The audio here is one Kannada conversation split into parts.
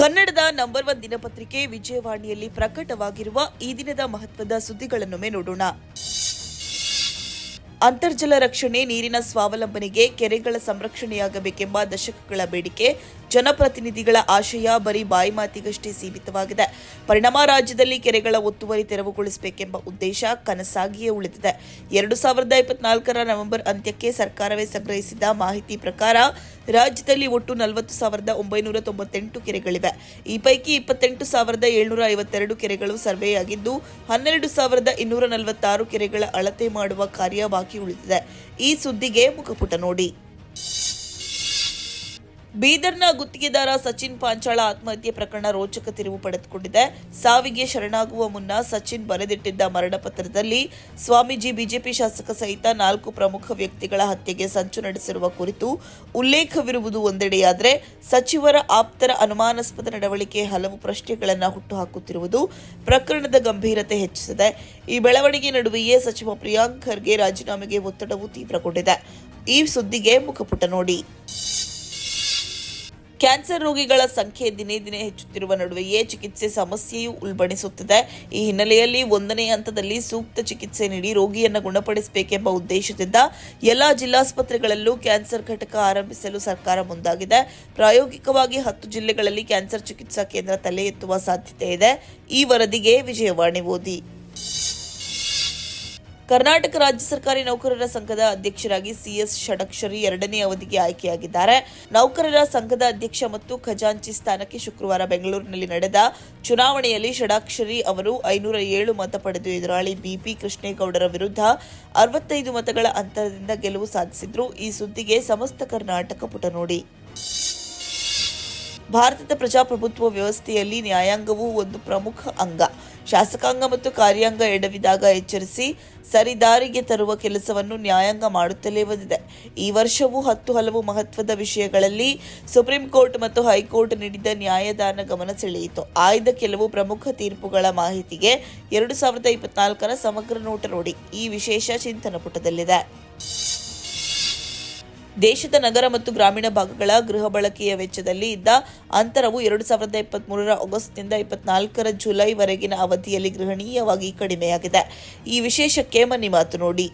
ಕನ್ನಡದ ನಂಬರ್ ಒನ್ ದಿನಪತ್ರಿಕೆ ವಿಜಯವಾಣಿಯಲ್ಲಿ ಪ್ರಕಟವಾಗಿರುವ ಈ ದಿನದ ಮಹತ್ವದ ಸುದ್ದಿಗಳನ್ನೊಮ್ಮೆ ನೋಡೋಣ. ಅಂತರ್ಜಲ ರಕ್ಷಣೆ ನೀರಿನ ಸ್ವಾವಲಂಬನೆಗೆ ಕೆರೆಗಳ ಸಂರಕ್ಷಣೆಯಾಗಬೇಕೆಂಬ ದಶಕಗಳ ಬೇಡಿಕೆ ಜನಪ್ರತಿನಿಧಿಗಳ ಆಶಯ ಬರೀ ಬಾಯಿ ಮಾತಿಗಷ್ಟೇ ಸೀಮಿತವಾಗಿದೆ. ಪರಿಣಾಮ ರಾಜ್ಯದಲ್ಲಿ ಕೆರೆಗಳ ಒತ್ತುವರಿ ತೆರವುಗೊಳಿಸಬೇಕೆಂಬ ಉದ್ದೇಶ ಕನಸಾಗಿಯೇ ಉಳಿದಿದೆ. ಎರಡು ಸಾವಿರದ ಇಪ್ಪತ್ನಾಲ್ಕರ ನವೆಂಬರ್ ಅಂತ್ಯಕ್ಕೆ ಸರ್ಕಾರವೇ ಸಂಗ್ರಹಿಸಿದ ಮಾಹಿತಿ ಪ್ರಕಾರ ರಾಜ್ಯದಲ್ಲಿ ಒಟ್ಟು ನಲವತ್ತು ಸಾವಿರದ ಒಂಬೈನೂರ ತೊಂಬತ್ತೆಂಟು ಕೆರೆಗಳಿವೆ. ಈ ಪೈಕಿ ಇಪ್ಪತ್ತೆಂಟು ಸಾವಿರದ ಏಳ್ನೂರ ಐವತ್ತೆರಡು ಕೆರೆಗಳು ಸರ್ವೆಯಾಗಿದ್ದು ಹನ್ನೆರಡು ಸಾವಿರದ ಇನ್ನೂರ ನಲವತ್ತಾರು ಕೆರೆಗಳ ಅಳತೆ ಮಾಡುವ ಕಾರ್ಯ ಬಾಕಿ ಉಳಿದಿದೆ. ಈ ಸುದ್ದಿಗೆ ಮುಖಪುಟ ನೋಡಿ. ಬೀದರ್ನ ಗುತ್ತಿಗೆದಾರ ಸಚಿನ್ ಪಾಂಚಾಳ ಆತ್ಮಹತ್ಯೆ ಪ್ರಕರಣ ರೋಚಕ ತಿರುವು ಪಡೆದುಕೊಂಡಿದೆ. ಸಾವಿಗೆ ಶರಣಾಗುವ ಮುನ್ನ ಸಚಿನ್ ಬರೆದಿಟ್ಟಿದ್ದ ಮರಣ ಪತ್ರದಲ್ಲಿ ಸ್ವಾಮೀಜಿ, ಬಿಜೆಪಿ ಶಾಸಕ ಸಹಿತ ನಾಲ್ಕು ಪ್ರಮುಖ ವ್ಯಕ್ತಿಗಳ ಹತ್ಯೆಗೆ ಸಂಚು ನಡೆಸಿರುವ ಕುರಿತು ಉಲ್ಲೇಖವಿರುವುದು ಒಂದೆಡೆಯಾದರೆ ಸಚಿವರ ಆಪ್ತರ ಅನುಮಾನಾಸ್ಪದ ನಡವಳಿಕೆ ಹಲವು ಪ್ರಶ್ನೆಗಳನ್ನು ಹುಟ್ಟುಹಾಕುತ್ತಿರುವುದು ಪ್ರಕರಣದ ಗಂಭೀರತೆ ಹೆಚ್ಚಿಸಿದೆ. ಈ ಬೆಳವಣಿಗೆ ನಡುವೆಯೇ ಸಚಿವ ಪ್ರಿಯಾಂಕ್ ಖರ್ಗೆ ರಾಜೀನಾಮೆಗೆ ಒತ್ತಡವು ತೀವ್ರಗೊಂಡಿದೆ. ಈ ಸುದ್ದಿಗೆ ಮುಖಪುಟ ನೋಡಿ. ಕ್ಯಾನ್ಸರ್ ರೋಗಿಗಳ ಸಂಖ್ಯೆ ದಿನೇ ದಿನೇ ಹೆಚ್ಚುತ್ತಿರುವ ನಡುವೆಯೇ ಚಿಕಿತ್ಸೆ ಸಮಸ್ಯೆಯೂ ಉಲ್ಬಣಿಸುತ್ತಿದೆ. ಈ ಹಿನ್ನೆಲೆಯಲ್ಲಿ ಒಂದನೇ ಹಂತದಲ್ಲಿ ಸೂಕ್ತ ಚಿಕಿತ್ಸೆ ನೀಡಿ ರೋಗಿಯನ್ನು ಗುಣಪಡಿಸಬೇಕೆಂಬ ಉದ್ದೇಶದಿಂದ ಎಲ್ಲಾ ಜಿಲ್ಲಾಸ್ಪತ್ರೆಗಳಲ್ಲೂ ಕ್ಯಾನ್ಸರ್ ಘಟಕ ಆರಂಭಿಸಲು ಸರ್ಕಾರ ಮುಂದಾಗಿದೆ. ಪ್ರಾಯೋಗಿಕವಾಗಿ ಹತ್ತು ಜಿಲ್ಲೆಗಳಲ್ಲಿ ಕ್ಯಾನ್ಸರ್ ಚಿಕಿತ್ಸಾ ಕೇಂದ್ರ ತಲೆ ಎತ್ತುವ ಸಾಧ್ಯತೆ ಇದೆ. ಈ ವರದಿಗೆ ವಿಜಯವಾಣಿ ಓದಿ. ಕರ್ನಾಟಕ ರಾಜ್ಯ ಸರ್ಕಾರಿ ನೌಕರರ ಸಂಘದ ಅಧ್ಯಕ್ಷರಾಗಿ ಸಿಎಸ್ ಷಡಕ್ಷರಿ ಎರಡನೇ ಅವಧಿಗೆ ಆಯ್ಕೆಯಾಗಿದ್ದಾರೆ. ನೌಕರರ ಸಂಘದ ಅಧ್ಯಕ್ಷ ಮತ್ತು ಖಜಾಂಚಿ ಸ್ಥಾನಕ್ಕೆ ಶುಕ್ರವಾರ ಬೆಂಗಳೂರಿನಲ್ಲಿ ನಡೆದ ಚುನಾವಣೆಯಲ್ಲಿ ಷಡಾಕ್ಷರಿ ಅವರು ಐನೂರ ಏಳು ಮತ ಪಡೆದು ಎದುರಾಳಿ ಬಿಪಿ ಕೃಷ್ಣೇಗೌಡರ ವಿರುದ್ಧ ಅರವತ್ತೈದು ಮತಗಳ ಅಂತರದಿಂದ ಗೆಲುವು ಸಾಧಿಸಿದ್ರು. ಈ ಸುದ್ದಿಗೆ ಸಮಸ್ತ ಕರ್ನಾಟಕ ಪುಟ ನೋಡಿ. ಭಾರತದ ಪ್ರಜಾಪ್ರಭುತ್ವ ವ್ಯವಸ್ಥೆಯಲ್ಲಿ ನ್ಯಾಯಾಂಗವು ಒಂದು ಪ್ರಮುಖ ಅಂಗ. ಶಾಸಕಾಂಗ ಮತ್ತು ಕಾರ್ಯಾಂಗ ಎಡವಿದಾಗ ಎಚ್ಚರಿಸಿ ಸರಿದಾರಿಗೆ ತರುವ ಕೆಲಸವನ್ನು ನ್ಯಾಯಾಂಗ ಮಾಡುತ್ತಲೇ ಬಂದಿದೆ. ಈ ವರ್ಷವೂ ಹತ್ತು ಹಲವು ಮಹತ್ವದ ವಿಷಯಗಳಲ್ಲಿ ಸುಪ್ರೀಂ ಕೋರ್ಟ್ ಮತ್ತು ಹೈಕೋರ್ಟ್ ನೀಡಿದ ನ್ಯಾಯದಾನ ಗಮನ ಸೆಳೆಯಿತು. ಆಯ್ದ ಕೆಲವು ಪ್ರಮುಖ ತೀರ್ಪುಗಳ ಮಾಹಿತಿಗೆ ಎರಡು ಸಾವಿರದ ಇಪ್ಪತ್ನಾಲ್ಕರ ಸಮಗ್ರ ನೋಟ ನೋಡಿ. ಈ ವಿಶೇಷ ಚಿಂತನ ಪುಟದಲ್ಲಿದೆ. ದೇಶದ ನಗರ ಮತ್ತು ಗ್ರಾಮೀಣ ಭಾಗಗಳ ಗೃಹ ಬಳಕೆಯ ವೆಚ್ಚದಲ್ಲಿ ಇದ್ದ ಅಂತರವು ಎರಡು ಸಾವಿರದ ಇಪ್ಪತ್ತ್ಮೂರರ ಆಗಸ್ಟ್ನಿಂದ ಇಪ್ಪತ್ನಾಲ್ಕರ ಜುಲೈವರೆಗಿನ ಅವಧಿಯಲ್ಲಿ ಗೃಹಣೀಯವಾಗಿ ಕಡಿಮೆಯಾಗಿದೆ. ಈ ವಿಶೇಷಕ್ಕೆ ಮನಿ ಮಾತು ನೋಡಿ.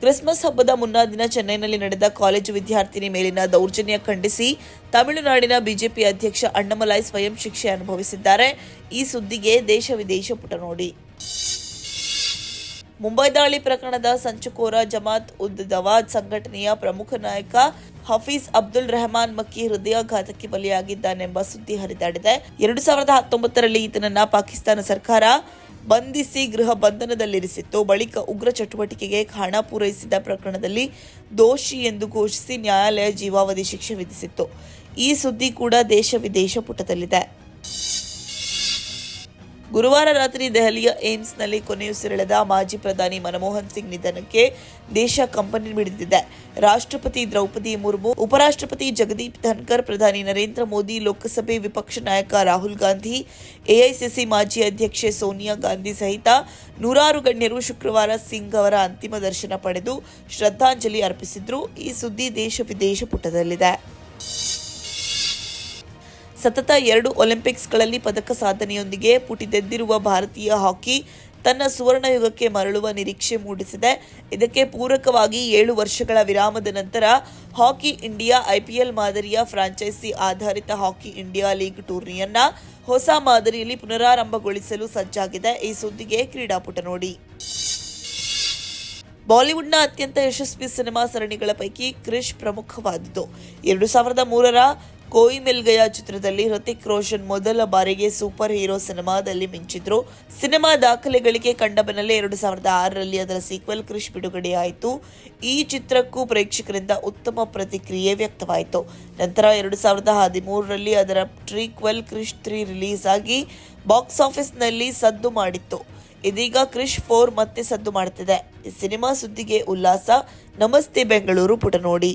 ಕ್ರಿಸ್ಮಸ್ ಹಬ್ಬದ ಮುನ್ನಾ ದಿನ ಚೆನ್ನೈನಲ್ಲಿ ನಡೆದ ಕಾಲೇಜು ವಿದ್ಯಾರ್ಥಿನಿ ಮೇಲಿನ ದೌರ್ಜನ್ಯ ಖಂಡಿಸಿ ತಮಿಳುನಾಡಿನ ಬಿಜೆಪಿ ಅಧ್ಯಕ್ಷ ಅಣ್ಣಮಲೈ ಸ್ವಯಂ ಶಿಕ್ಷೆ ಅನುಭವಿಸಿದ್ದಾರೆ. ಈ ಸುದ್ದಿಗೆ ದೇಶ ವಿದೇಶ ಪುಟ ನೋಡಿ. ಮುಂಬೈ ದಾಳಿ ಪ್ರಕರಣದ ಸಂಚುಕೋರ ಜಮಾತ್ ಉದ್ ದವಾದ್ ಸಂಘಟನೆಯ ಪ್ರಮುಖ ನಾಯಕ ಹಫೀಜ್ ಅಬ್ದುಲ್ ರೆಹಮಾನ್ ಮಕ್ಕಿ ಹೃದಯಾಘಾತಕ್ಕೆ ಬಲಿಯಾಗಿದ್ದಾನೆಂಬ ಸುದ್ದಿ ಹರಿದಾಡಿದೆ. ಎರಡು ಸಾವಿರದ ಹತ್ತೊಂಬತ್ತರಲ್ಲಿ ಈತನನ್ನ ಪಾಕಿಸ್ತಾನ ಸರ್ಕಾರ ಬಂಧಿಸಿ ಗೃಹ ಬಂಧನದಲ್ಲಿರಿಸಿತ್ತು. ಬಳಿಕ ಉಗ್ರ ಚಟುವಟಿಕೆಗೆ ಹಣ ಪೂರೈಸಿದ ಪ್ರಕರಣದಲ್ಲಿ ದೋಷಿ ಎಂದು ಘೋಷಿಸಿ ನ್ಯಾಯಾಲಯ ಜೀವಾವಧಿ ಶಿಕ್ಷೆ ವಿಧಿಸಿತ್ತು. ಈ ಸುದ್ದಿ ಕೂಡ ದೇಶ ವಿದೇಶ ಪುಟದಲ್ಲಿದೆ. ಗುರುವಾರ ರಾತ್ರಿ ದೆಹಲಿಯ ಏಮ್ಸ್ನಲ್ಲಿ ಕೊನೆಯುಸಿರೆಳೆದ ಮಾಜಿ ಪ್ರಧಾನಿ ಮನಮೋಹನ್ ಸಿಂಗ್ ನಿಧನಕ್ಕೆ ದೇಶ ಕಂಪನಿ ಮಿಡಿದಿದೆ. ರಾಷ್ಟ್ರಪತಿ ದ್ರೌಪದಿ ಮುರ್ಮು, ಉಪರಾಷ್ಟ್ರಪತಿ ಜಗದೀಪ್ ಧನ್ಕರ್, ಪ್ರಧಾನಿ ನರೇಂದ್ರ ಮೋದಿ, ಲೋಕಸಭೆ ವಿಪಕ್ಷ ನಾಯಕ ರಾಹುಲ್ ಗಾಂಧಿ, ಎಐಸಿಸಿ ಮಾಜಿ ಅಧ್ಯಕ್ಷೆ ಸೋನಿಯಾ ಗಾಂಧಿ ಸಹಿತ ನೂರಾರು ಗಣ್ಯರು ಶುಕ್ರವಾರ ಸಿಂಗ್ ಅವರ ಅಂತಿಮ ದರ್ಶನ ಪಡೆದು ಶ್ರದ್ಧಾಂಜಲಿ ಅರ್ಪಿಸಿದ್ರು. ಈ ಸುದ್ದಿ ದೇಶ ವಿದೇಶ ಪುಟದಲ್ಲಿದೆ. ಸತತ ಎರಡು ಒಲಿಂಪಿಕ್ಸ್ಗಳಲ್ಲಿ ಪದಕ ಸಾಧನೆಯೊಂದಿಗೆ ಪುಟಿದೆದ್ದಿರುವ ಭಾರತೀಯ ಹಾಕಿ ತನ್ನ ಸುವರ್ಣ ಯುಗಕ್ಕೆ ಮರಳುವ ನಿರೀಕ್ಷೆ ಮೂಡಿಸಿದೆ. ಇದಕ್ಕೆ ಪೂರಕವಾಗಿ ಏಳು ವರ್ಷಗಳ ವಿರಾಮದ ನಂತರ ಹಾಕಿ ಇಂಡಿಯಾ ಐಪಿಎಲ್ ಮಾದರಿಯ ಫ್ರಾಂಚೈಸಿ ಆಧಾರಿತ ಹಾಕಿ ಇಂಡಿಯಾ ಲೀಗ್ ಟೂರ್ನಿಯನ್ನ ಹೊಸ ಮಾದರಿಯಲ್ಲಿ ಪುನರಾರಂಭಗೊಳಿಸಲು ಸಜ್ಜಾಗಿದೆ. ಈ ಸುದ್ದಿಗೆ ಕ್ರೀಡಾಪುಟ ನೋಡಿ. ಬಾಲಿವುಡ್ನ ಅತ್ಯಂತ ಯಶಸ್ವಿ ಸಿನಿಮಾ ಸರಣಿಗಳ ಪೈಕಿ ಕ್ರಿಶ್ ಪ್ರಮುಖವಾದುದು ಎರಡು ಸಾವಿರದ ಮೂರರ ಕೋಯಿ ಮಿಲ್ ಗಯಾ ಚಿತ್ರದಲ್ಲಿ ಹೃತಿಕ್ ರೋಷನ್ ಮೊದಲ ಬಾರಿಗೆ ಸೂಪರ್ ಹೀರೋ ಸಿನಿಮಾದಲ್ಲಿ ಮಿಂಚಿದ್ರು. ಸಿನಿಮಾ ದಾಖಲೆಗಳಿಗೆ ಕಂಡ ಬೆನ್ನಲ್ಲೇ ಎರಡು ಸಾವಿರದ ಆರರಲ್ಲಿ ಅದರ ಸೀಕ್ವೆಲ್ ಕ್ರಿಶ್ ಬಿಡುಗಡೆಯಾಯಿತು. ಈ ಚಿತ್ರಕ್ಕೂ ಪ್ರೇಕ್ಷಕರಿಂದ ಉತ್ತಮ ಪ್ರತಿಕ್ರಿಯೆ ವ್ಯಕ್ತವಾಯಿತು. ನಂತರ ಎರಡು ಸಾವಿರದ ಹದಿಮೂರರಲ್ಲಿ ಅದರ ಟ್ರೀಕ್ವೆಲ್ ಕ್ರಿಶ್ ತ್ರೀ ರಿಲೀಸ್ ಆಗಿ ಬಾಕ್ಸ್ ಆಫೀಸ್ನಲ್ಲಿ ಸದ್ದು ಮಾಡಿತ್ತು. ಇದೀಗ ಕ್ರಿಶ್ ಫೋರ್ ಮತ್ತೆ ಸದ್ದು ಮಾಡುತ್ತಿದೆ ಈ ಸಿನಿಮಾ ಸುದ್ದಿಗೆ ಉಲ್ಲಾಸ. ನಮಸ್ತೆ ಬೆಂಗಳೂರು ಪುಟ ನೋಡಿ